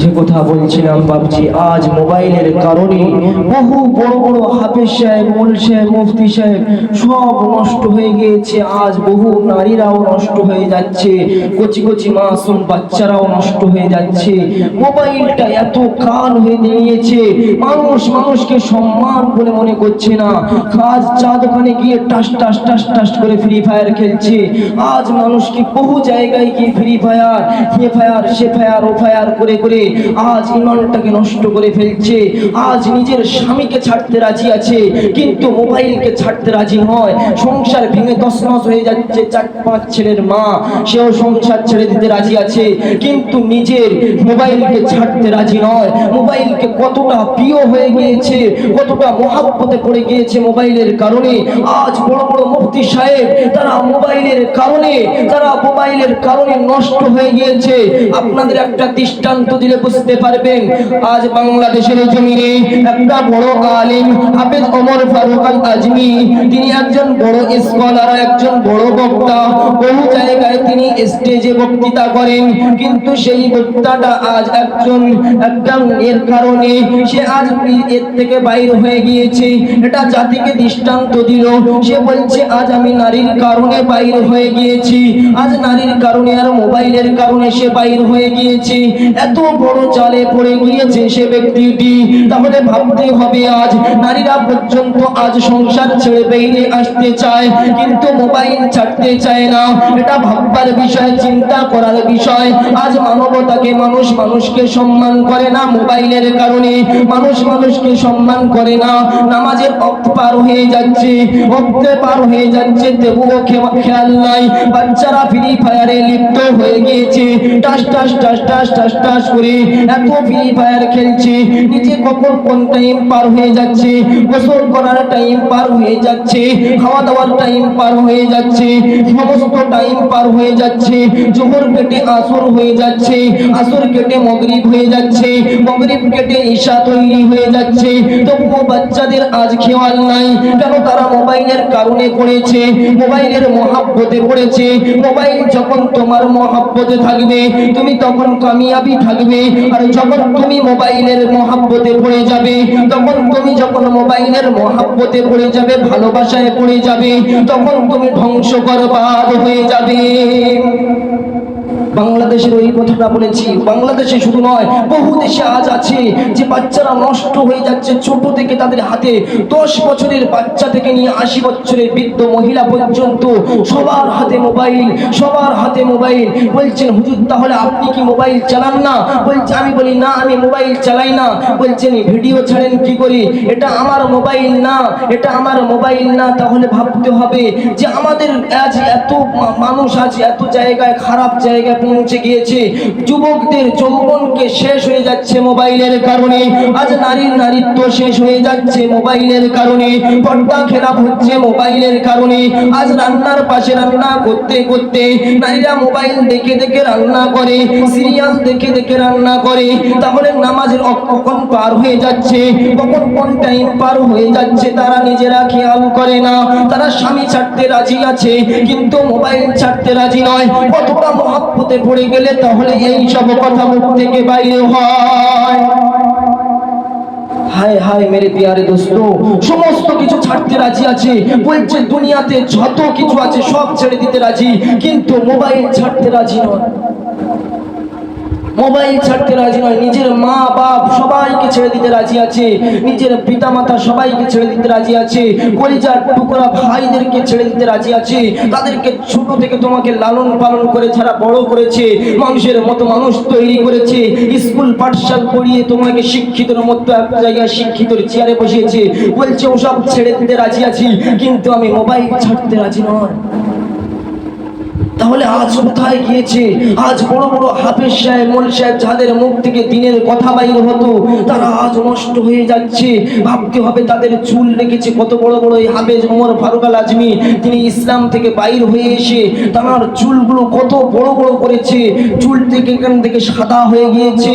যে কথা বলছিলাম বাবজি আজ মোবাইলের কারণে বহু বড় বড় হাফেজ সাহেব মোল সাহেব, মুফতি সাহেব সব নষ্ট হয়ে গিয়েছে। আজ বহু নারীরাও নষ্ট হয়ে যাচ্ছে। কচি কচি মাসুম বাচ্চারাও নষ্ট হয়ে যাচ্ছে। মোবাইলটা এত কান হয়ে দাঁড়িয়েছে মানুষ মানুষকে সম্মান বলে মনে করছে না। আজ চা দোকানে গিয়ে টাস টাস টাস টাস করে ফ্রি ফায়ার খেলছে। আজ মানুষকে বহু জায়গায় গিয়ে ফ্রি ফায়ার এ ফায়ার সে ফায়ার ও ফায়ার করে করে আজ ইমানটাকে নষ্ট করে ফেলছে। আজ নিজের স্বামীকে ছাড়তে রাজি আছে, কিন্তু মোবাইলকে ছাড়তে রাজি নয়। সংসার ভেঙে মাস হয়ে যাচ্ছে চার পাঁচ ছেলের মা। সেও সংসার ছেড়ে দিতে রাজি আছে, কিন্তু নিজের মোবাইলকে ছাড়তে রাজি নয়। মোবাইলকে কতটা প্রিয় হয়ে গিয়েছে, কতটা মহাব্বতে পড়ে গিয়েছে মোবাইলের কারণে। আজ বড় বড় মুফতি সাহেব তারা মোবাইলের কারণে, তারা মোবাইলের কারণে নষ্ট হয়ে গিয়েছে। আপনাদের একটা দৃষ্টান্ত দিলে বুঝতে পারবেন, আজ বাংলাদেশের জমিনে একটা বড় আলিম হাফেজ ওমর ফারুক আল আজমি তিনি একজন বড় স্কলার একজন বড় বক্তা, বহু জায়গায় তিনি স্টেজে বক্তৃতা করেন, কিন্তু সেই বক্তাটা আজ একজন একদম এর কারণে সে আজ এর থেকে বাইর হয়ে গিয়েছে। এটা জাতিকে দৃষ্টান্ত দিল। সে বলছে, আজ আমি নারীর কারণে বাইর হয়ে গিয়েছি। আজ নারীর কারণে আর মোবাইলের কারণে সে বাইর হয়ে গিয়েছে। এত বড় চালে পড়ে গিয়েছে সে ব্যক্তিটি। তাহলে ভাবতে হবে আজ, নারীরা পর্যন্ত আজ সংসার ছেড়ে বেরিয়ে আসতে চায়, কিন্তু মোবাইল ছাড়তে চায় না। এটা ভাববার বিষয়, চিন্তা করার বিষয়। আজ মানবতাকে মানুষ মানুষকে সম্মান করে না মোবাইলের কারণে। মানুষ মানুষকে সম্মান করে না। নামাজের অক্ত পার হয়ে যাচ্ছে। অক্তে পার হয়ে যাচ্ছে, তবুও খেয়াল নাই। বাচ্চারা ফ্রি ফায়ারে লিপ্ত হয়ে গিয়েছে। টাস টাস টাস টাস টাস টাস করে এত ফ্রি ফায়ার খেলছে। নিজে কখন কোন টাইম পার হয়ে যাচ্ছে? গোসল করার টাইম পার হয়ে যাচ্ছে। খাওয়া দাওয়ার টাইম পার হয়ে যাচ্ছে। সমস্ত টাইম পার হয়ে যাচ্ছে, জোহর কেটে আসর হয়ে যাচ্ছে, আসর কেটে মগরিব হয়ে যাচ্ছে, মগরিব কেটে ঈশা তৈরি হয়ে যাচ্ছে। তবুও বাচ্চাদের আজ খেয়াল নাই, কেন তারা মোবাইলের কারণে পড়েছে, মোবাইলের মহাব্বতে পড়েছে, মোবাইল যখন তোমার মহাব্বতে থাকবে, তুমি তখন কামিয়াবি থাকবে, আর যখন তুমি মোবাইলের মহাব্বতে পড়ে যাবে, তখন তুমি যখন মোবাইলের মহাব্বতে পড়ে যাবে, ভালোবাসায় পড়ে যাবে, তখন তুমি ধ্বংস করবাদ হয়ে যাবে। name. বাংলাদেশের ওই কথাটা বলেছি, বাংলাদেশে শুধু নয়, বহু দেশে আজ আছে যে বাচ্চারা নষ্ট হয়ে যাচ্ছে ছোট থেকে তাদের হাতে। দশ বছরের বাচ্চা থেকে নিয়ে আশি বছরের বৃদ্ধ মহিলা পর্যন্ত সবার হাতে মোবাইল, সবার হাতে মোবাইল। বলছেন, হুজুর, তাহলে আপনি কি মোবাইল চালান না? বলছে, আমি বলি, না, আমি মোবাইল চালাই না। বলছেন, ভিডিও ছাড়েন কি করি? এটা আমার মোবাইল না, এটা আমার মোবাইল না। তাহলে ভাবতে হবে যে আমাদের আজ এত মানুষ আজ এত জায়গায়, খারাপ জায়গায় পৌঁছে গিয়েছে। যুবকদের যৌবনকে শেষ হয়ে যাচ্ছে মোবাইলের কারণে। আজ নারীর নারীত্ব শেষ হয়ে যাচ্ছে মোবাইলের কারণে। পর্দা খেলাপ হচ্ছে মোবাইলের কারণে। আজ রান্নার পাশে রান্না করতে করতে নারীরা মোবাইল দেখে দেখে রান্না করে, সিরিয়াল দেখে দেখে রান্না করে। তাহলে নামাজের কখন পার হয়ে যাচ্ছে। কখন কোন টাইম পার হয়ে যাচ্ছে তারা নিজেরা খেয়াল করে না। তারা স্বামী ছাড়তে রাজি আছে, কিন্তু মোবাইল ছাড়তে রাজি নয়। কতটা মহাব্বতে পড়ে গেলে তাহলে এই সব কথা মুখ থেকে বাইরে হয়। হায় হায় মেরে পিয়ারে দোস্ত, সমস্ত কিছু ছাড়তে রাজি আছে, বলছে দুনিয়াতে যত কিছু আছে সব ছেড়ে দিতে রাজি, কিন্তু মোবাইল ছাড়তে রাজি নয়। মোবাইল ছাড়তে রাজি নয়। নিজের মা, বাপ সবাইকে ছেড়ে দিতে রাজি আছে। নিজের পিতা মাতা সবাইকে ছেড়ে দিতে রাজি আছে। পরিচার টুকরা ভাইদেরকে ছেড়ে দিতে রাজি আছে। তাদেরকে ছোট থেকে তোমাকে লালন পালন করে ছাড়া বড় করেছে। মানুষের মতো মানুষ তৈরি করেছে। স্কুল পাঠশাল পড়িয়ে তোমাকে শিক্ষিতর মতো এক জায়গায় শিক্ষিতর চেয়ারে বসিয়েছে। বলছে, ওসব ছেড়ে দিতে রাজি আছি, কিন্তু আমি মোবাইল ছাড়তে রাজি নয়। তাহলে আজ কোথায় গিয়েছে? আজ বড় বড় হাফেজ সাহেব, মোল সাহেব যাদের মুখ থেকে দিনের কথা বাইর হতো, তারা আজ নষ্ট হয়ে যাচ্ছে। ভাবতে হবে তাদের চুল রেখেছে কত বড় বড় এই হাফেজ ওমর ফারুক আল আজমি তিনি ইসলাম থেকে বাইর হয়ে এসে তার চুলগুলো কত বড় বড় করেছে। চুল থেকে এখান থেকে সাদা হয়ে গিয়েছে,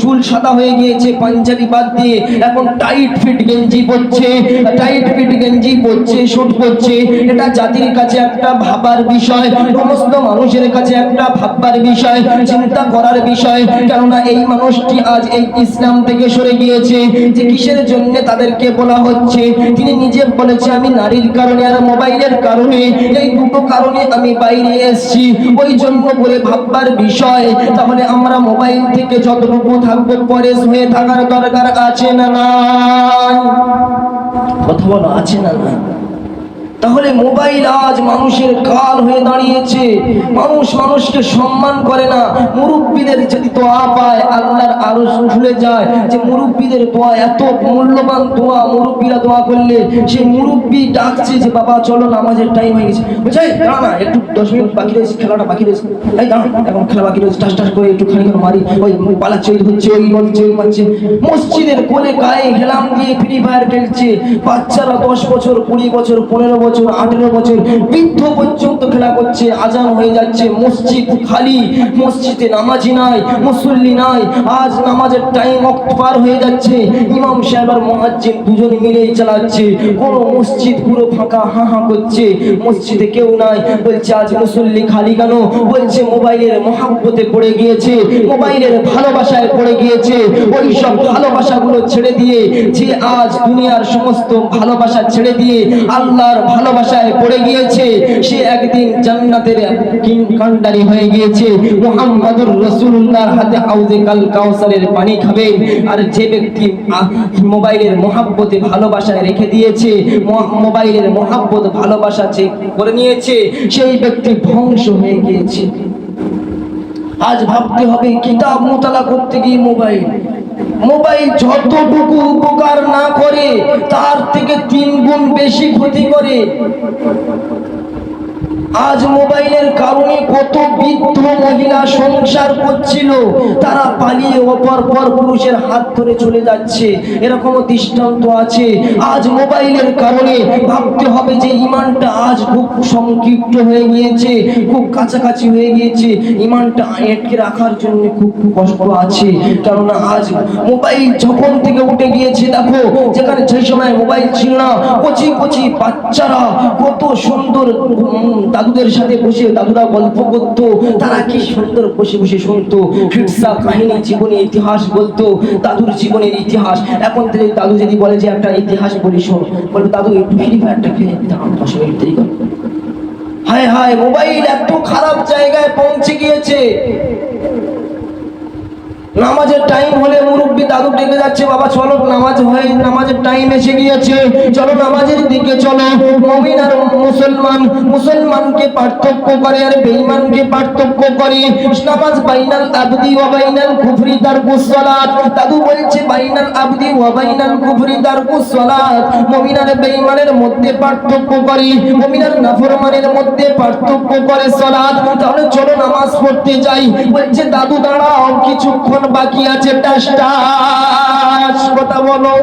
চুল সাদা হয়ে গিয়েছে, পাঞ্জাবি বাদ দিয়ে। এখন টাইট ফিট গেঞ্জি পরছে টাইট ফিট গেঞ্জি পরছে শুট পরছে। এটা জাতির কাছে একটা ভাবার বিষয়। সমস্ত মানুষের কাছে একটা ভাববার বিষয়, চিন্তা করার বিষয়। কেননা এই মানুষটি আজ এই ইসলাম থেকে সরে গিয়েছে। যে কিসের জন্য তাদেরকে বলা হচ্ছে? তিনি নিজে বলেছে, আমি নারীর কারণে আর মোবাইলের কারণে, এই দুটো কারণে আমি বাইরে এসেছি। ওই জন্য বলে ভাববার বিষয়, তাহলে আমরা মোবাইল থেকে যতটুকু থাকব পরে হয়ে থাকার দরকার আছে না নাই? কথা বলো, আছে না নাই? তাহলে মোবাইল আজ মানুষের কাল হয়ে দাঁড়িয়েছে। মানুষ মানুষকে সম্মান করে না। মুরব্বীদের যদি তো পায় আল্লাহর আরও ভুলে যায় যে মুরব্বীদের দোয়া, এত মূল্যবান দোয়া মুরব্বীরা দোয়া করলে সেই মুরব্বী ডাকছে যে, বাবা, চলো, নামাজের টাইম হয়ে গেছে। বুঝাই দাঁড়া না, একটু দশ মিনিট বাকি রয়েছে, খেলাটা বাকি রয়েছে। এই, দাঁড়া, এখন খেলা বাকি রয়েছে টাস টাস করে একটু খানি করে মারি। ওই পালাচ্ছে ওই হচ্ছে ওই বলছে ওই মারছে। মসজিদের কোলে গায়ে হেলাম দিয়ে ফ্রি ফায়ার খেলছে। বাচ্চারা দশ বছর, কুড়ি বছর, পনেরো বছর, আঠেরো বছর, বৃদ্ধ পর্যন্ত খেলা করছে, আজান হয়ে যাচ্ছে। মসজিদ খালি, মসজিদে নামাজি নাই, মুসল্লি নাই। আজ নামাজের টাইম পার হয়ে যাচ্ছে। ইমাম সাহেব আর মহাজ্জিন দুজন মিলেই চালাচ্ছে। কোন মসজিদ পুরো ফাঁকা, হা হা করছে। মসজিদে কেউ নাই। বলছে, আজ মুসল্লি খালি কেন? বলছে, মোবাইলের মহাব্বতে পড়ে গিয়েছে। মোবাইলের ভালোবাসায় পড়ে গিয়েছে। ওই সব ভালোবাসাগুলো ছেড়ে দিয়ে, যে আজ দুনিয়ার সমস্ত ভালোবাসা ছেড়ে দিয়ে আল্লাহর ভালোবাসায় পড়ে গিয়েছে, সে একদিন জান্নাতের কিং কান্ডারি হয়ে গিয়েছে। মুহাম্মাদুর রাসূলুল্লাহর হাতে হাউজে কাল কাউসারের পানি খাবে। আর যে ব্যক্তি মোবাইলের মহাব্বতে ভালোবাসায় রেখে দিয়েছে মোবাইলের মহাব্বত ভালোবাসা যে করে নিয়েছে, সেই ব্যক্তি ধ্বংস হয়ে গিয়েছে। আজ ভাবতে হবে, কিতাব মোতালা করতে গিয়ে মোবাইল মোবাইল যতটুকু উপকার না করে, তার থেকে তিন গুণ বেশি ক্ষতি করে। আজ মোবাইলের কারণে কত বৃদ্ধ মহিলা সংসার করছিল। তারা পালিয়ে অপর পর পুরুষের হাত ধরে চলে যাচ্ছে। এরকম দৃষ্টান্ত আছে। আজ মোবাইলের কারণে ভাবতে হবে যে ইমানটা আজ খুব সংক্ষিপ্ত হয়ে গিয়েছে, খুব কাছাকাছি হয়ে গিয়েছে। ইমানটা আটকে রাখার জন্য খুব কষ্ট আছে। কেননা আজ মোবাইল যখন থেকে উঠে গিয়েছে, দেখো, যেখানে সেই সময় মোবাইল ছিল না, কচি কচি বাচ্চারা কত সুন্দর দাদুদের সাথে বসে দাদুরা গল্প করতো, তারা কি সুন্দর বসে বসে শুনতো ফিরসা কাহিনী জীবনে ইতিহাস বলতো, দাদুর জীবনের ইতিহাস। এখন থেকে দাদু যদি বলে যে একটা ইতিহাস বলি, শোন বলবে দাদু, একটু ফ্রি ফায়ারটা দাঁড়ান দশ মিনিট হায় হায়, মোবাইল এত খারাপ জায়গায় পৌঁছে গিয়েছে। নামাজের টাইম হলে মুরব্বী দাদু ডেকে যাচ্ছে, বাবা চলো, নামাজ হয়ে, নামাজের টাইম এসে গিয়েছে। চলো নামাজের দিকে চলো। মমিন আর মুসলমান, মুসলমানকে পার্থক্য করে আর বেঈমানকে পার্থক্য করে। নামাজ বাইনাল আবদি ওয়া বাইনাল কুফরি তারকুস সালাত। দাদু বলছে, বাইনাল আবদি ওয়া বাইনাল কুফরি তারকুস সালাত। মুমিন আর বেঈমানের মধ্যে পার্থক্য করে, মুমিন আর নাফরমানের মধ্যে পার্থক্য করে সালাত। তাহলে চলো নামাজ পড়তে যাই। বলছে, দাদু দাঁড়াও, কিছুক্ষণ বাকি আছে কথা বলো।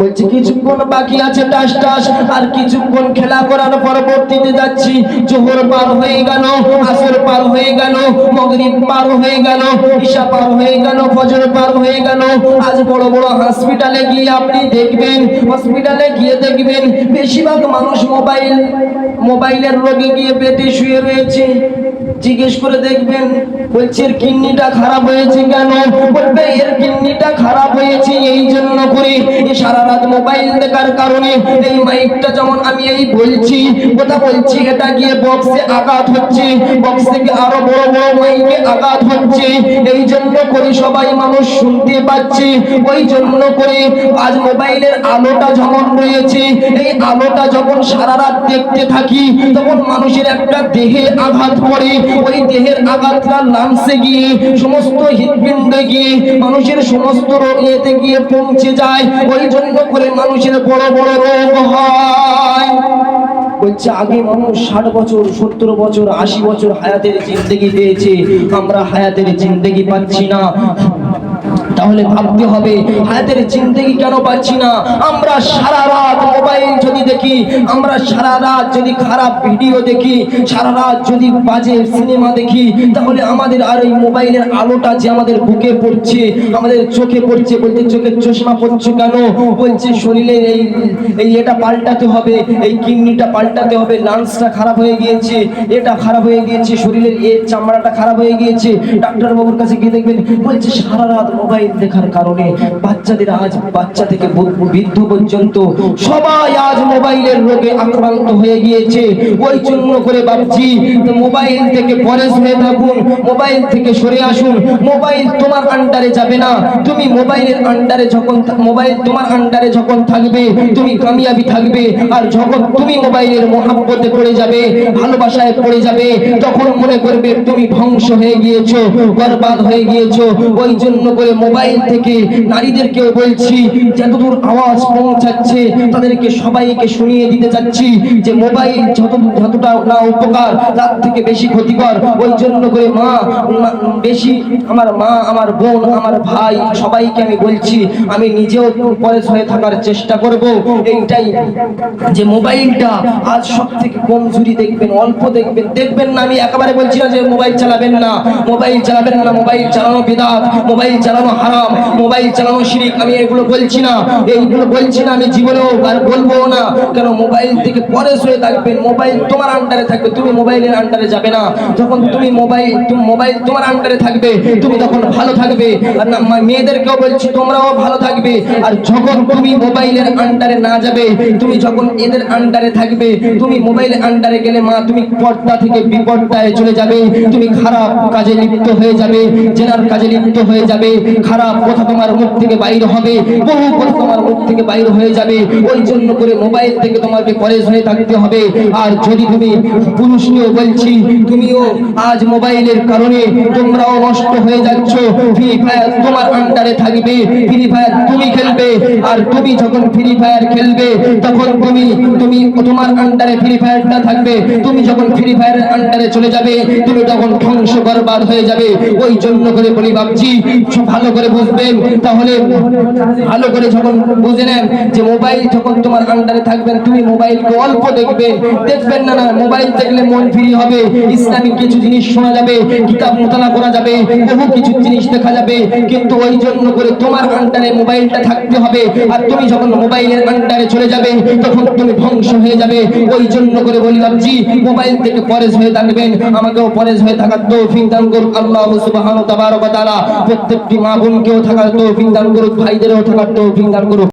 বলছি, কিছুক্ষণ বাকি আছে, টাস টাস। আর কিছুক্ষণ খেলা করার পরবর্তীতে যাচ্ছি। জোহর পার হয়ে গেল, আসর পার হয়ে গেল, মগরিব পার হয়ে গেল, ঈশা পার হয়ে গেল, ফজর পার হয়ে গেল। আজ বড় বড় হসপিটালে গিয়ে আপনি দেখবেন হসপিটালে গিয়ে দেখবেন, বেশিরভাগ মানুষ মোবাইল, মোবাইলের রোগে গিয়ে পেটে শুয়ে রয়েছে। জিজ্ঞেস করে দেখবেন, বলছে, এর কিডনিটা খারাপ হয়েছে কেন? বলবে, এর কিডনিটা খারাপ হয়েছে এই জন্য করে এ সারা রাত মোবাইল দেখার কারণে। এই মাইকটা যেমন আমি এই বলছি, কথা বলছি, এটা গিয়ে বক্সে আঘাত হচ্ছে। বক্স থেকে আরও বড় বড় মাইকে আঘাত হচ্ছে। এই জন্য করে সবাই মানুষ শুনতে পাচ্ছে। ওই জন্য করে আজ মোবাইলের আলোটা যখন রয়েছে, এই আলোটা যখন সারা রাত দেখতে থাকি, তখন মানুষের একটা দেহে আঘাত পড়ে। ওই দেহের আঘাতটা লাংসে গিয়ে সমস্ত হৃদপিণ্ডে গিয়ে মানুষের সমস্ত রোগেতে গিয়ে পৌঁছে যায়? ওই জন্য করে মানুষের বড় বড় রোগ হয়। বলছে, আগে মানুষ ষাট বছর, সত্তর বছর, আশি বছর হায়াতের জিন্দগি পেয়েছে। আমরা হায়াতের জিন্দগি পাচ্ছি না। তাহলে ভাবতে হবে হায়াতের জিন্দগি কেন পাচ্ছি না? আমরা সারা রাত মোবাইল যদি দেখি, আমরা সারা রাত যদি খারাপ ভিডিও দেখি, সারা রাত যদি বাজে সিনেমা দেখি, তাহলে আমাদের আর এই মোবাইলের আলোটা যে আমাদের বুকে পড়ছে, আমাদের চোখে পড়ছে বলছে চোখের চশমা পড়ছে কেন? বলছে শরীরের এই এই এটা পাল্টাতে হবে, এই কিডনিটা পাল্টাতে হবে, লাংসটা খারাপ হয়ে গিয়েছে, এটা খারাপ হয়ে গিয়েছে, শরীরের এর চামড়াটা খারাপ হয়ে গিয়েছে, ডাক্তারবাবুর কাছে গিয়ে দেখবেন, বলছে সারা রাত মোবাইল দেখার কারণে বাচ্চাদের আজ বাচ্চা থেকে বৃদ্ধ পর্যন্ত সবাই আজ মোবাইলের রোগে আক্রান্ত হয়ে গিয়েছে। ওই জন্য করে ভাবছি, মোবাইল থেকে পরেশ হয়ে থাকুন, মোবাইল থেকে সরে আসুন। মোবাইল তোমার আন্ডারে যাবে না। তুমি মোবাইলের আন্ডারে যখন মোবাইল তোমার আন্ডারে যখন থাকবে, তুমি কামিয়াবি থাকবে। আর যখন তুমি মোবাইলের মহাব্বতে পড়ে যাবে, ভালোবাসায় পড়ে যাবে, তখন মনে করবে তুমি ধ্বংস হয়ে গিয়েছো, বরবাদ হয়ে গিয়েছো। ওই জন্য করে মোবাইল থেকে নারীদেরকেও বলছি, যতদূর আওয়াজ পৌঁছাচ্ছে তাদেরকে সবাইকে শুনিয়ে দিতে চাচ্ছি যে মোবাইল যত যতটা না উপকার, তার থেকে বেশি ক্ষতিকর। ওই জন্য করে মা বেশি আমার মা, আমার বোন, আমার ভাই, সবাইকে আমি বলছি, আমি নিজেও পরেশ হয়ে থাকার চেষ্টা করব। এইটাই যে মোবাইলটা আজ সব থেকে কমজোরি দেখবেন, অল্প দেখবেন। দেখবেন না, আমি একেবারে বলছি না যে মোবাইল চালাবেন না। মোবাইল চালাবেন না, মোবাইল চালানো বিদাত। মোবাইল চালানো হারাম, মোবাইল চালানো শিরিক, আমি এগুলো বলছি না। এইগুলো বলছি না, আমি জীবনেও আর বলব না। কেন, মোবাইল থেকে পরে হয়ে থাকবেন, মোবাইল তোমার আন্ডারে থাকবে, তুমি মোবাইলের আন্ডারে যাবে না। যখন তুমি মোবাইল তুমি মোবাইল তোমার আন্ডারে থাকবে, তুমি তখন ভালো থাকবে। আর না মেয়েদেরকেও বলছি, তোমরাও ভালো থাকবে। আর যখন তুমি মোবাইলের আন্ডারে না যাবে, তুমি যখন এদের আন্ডারে থাকবে, তুমি মোবাইলের আন্ডারে গেলে মা, তুমি পর্দা থেকে বিপর্দায় চলে যাবে। তুমি খারাপ কাজে লিপ্ত হয়ে যাবে, জেনার কাজে লিপ্ত হয়ে যাবে, খারাপ কথা তোমার মুখ থেকে বাইর হবে, বহু কথা তোমার মুখ থেকে বাইর হয়ে যাবে। ওই জন্য করে মোবাইল থেকে তোমাকে পরেশ হয়ে থাকতে হবে। আর যদি তুমি পুরুষকেও বলছি, তুমিও আজ মোবাইলের কারণে তোমরাও নষ্ট হয়ে যাচ্ছ। ফ্রি ফায়ার তোমার আন্ডারে থাকবে। ফ্রি ফায়ার তুমি খেলবে। আর তুমি যখন ফ্রি ফায়ার খেলবে, তখন তুমি তুমি তোমার আন্ডারে ফ্রি ফায়ারটা থাকবে। তুমি যখন ফ্রি ফায়ারের আন্ডারে চলে যাবে, তুমি তখন ধ্বংস বরবাদ হয়ে যাবে। ওই জন্য করে বলি ভাবছি ভালো করে বুঝবেন, তাহলে ভালো করে যখন বুঝে নেন যে মোবাইল যখন তোমার আন্ডারে থাকবেন, তুমি মোবাইলকে অল্প দেখবেন দেখবেন না না, মোবাইল দেখলে মন ফ্রি হবে। ইসলামিক কিছু জিনিস শোনা যাবে, কিতাব মোতালা করা যাবে, বহু কিছু জিনিস দেখা যাবে। কিন্তু ওই জন্য করে তোমার আন্ডারে মোবাইলটা থাকতে হবে। আর তুমি যখন মোবাইলের আন্ডারে চলে যাবে, তখন তুমি ধ্বংস হয়ে যাবে। ওই জন্য করে বলি ভাবছি মোবাইল থেকে পরেশ হয়ে থাকবেন। আমাকেও পরেজ হয়ে থাকার তৌফিক দান করুন। আল্লাহ তাআলা প্রত্যেকটি মা বোনকেও থাকার তৌফিক দান করুক ভাইদেরও থাকার তৌফিক দান করুন